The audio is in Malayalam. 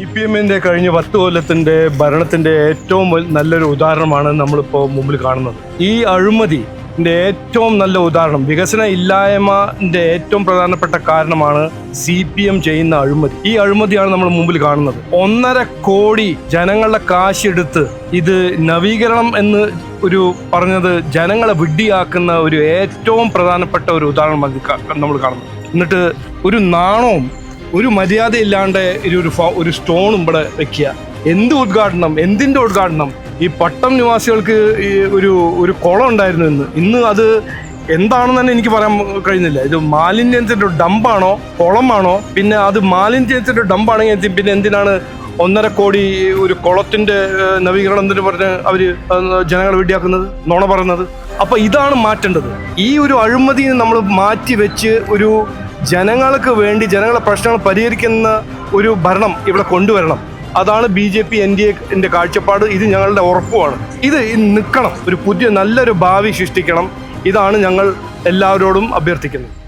ഇ പി എമ്മിന്റെ കഴിഞ്ഞ പത്ത് കൊല്ലത്തിന്റെ ഭരണത്തിന്റെ ഏറ്റവും നല്ലൊരു ഉദാഹരണമാണ് നമ്മളിപ്പോൾ മുമ്പിൽ കാണുന്നത്. ഈ അഴിമതി ഏറ്റവും നല്ല ഉദാഹരണം വികസന ഇല്ലായ്മന്റെ ഏറ്റവും പ്രധാനപ്പെട്ട കാരണമാണ് സി പി എം ചെയ്യുന്ന അഴിമതി. ഈ അഴിമതിയാണ് നമ്മൾ മുമ്പിൽ കാണുന്നത്. ഒന്നര കോടി ജനങ്ങളുടെ കാശെടുത്ത് ഇത് നവീകരണം എന്ന് ഒരു പറഞ്ഞത് ജനങ്ങളെ വിഡ്ഢിയാക്കുന്ന ഒരു ഏറ്റവും പ്രധാനപ്പെട്ട ഒരു ഉദാഹരണം നമ്മൾ കാണുന്നത്. എന്നിട്ട് ഒരു നാണവും ഒരു മര്യാദയില്ലാണ്ട് ഒരു ഒരു സ്റ്റോണും ഇവിടെ വെക്കുക. എന്ത് ഉദ്ഘാടനം? എന്തിന്റെ ഉദ്ഘാടനം? ഈ പട്ടം നിവാസികൾക്ക് ഈ ഒരു ഒരു കുളം ഉണ്ടായിരുന്നു ഇന്ന്. ഇന്ന് അത് എന്താണെന്ന് തന്നെ എനിക്ക് പറയാൻ കഴിയുന്നില്ല. ഇത് മാലിന്യത്തിന്റെ ഡമ്പാണോ? കുളമാണോ? പിന്നെ അത് മാലിന്യത്തിന്റെ ഡമ്പാണെങ്കിൽ പിന്നെ എന്തിനാണ് ഒന്നര കോടി ഒരു കുളത്തിന്റെ നവീകരണം എന്ന് പറഞ്ഞ് അവർ ജനങ്ങൾ വെടിയാക്കുന്നത്? നുണ പറയുന്നത്? അപ്പോൾ ഇതാണ് മാറ്റേണ്ടത്. ഈ ഒരു അഴിമതിയെ നമ്മൾ മാറ്റി വെച്ച് ഒരു ജനങ്ങൾക്ക് വേണ്ടി ജനങ്ങളുടെ പ്രശ്നങ്ങൾ പരിഹരിക്കുന്ന ഒരു ഭരണം ഇവിടെ കൊണ്ടുവരണം. അതാണ് B J P N D എന്റെ കാഴ്ചപ്പാട്. ഇത് ഞങ്ങളുടെ ഉറപ്പുമാണ്. ഇത് നിൽക്കണം ഒരു പുതിയ നല്ലൊരു ഭാവി സൃഷ്ടിക്കണം. ഇതാണ് ഞങ്ങൾ എല്ലാവരോടും അഭ്യർത്ഥിക്കുന്നത്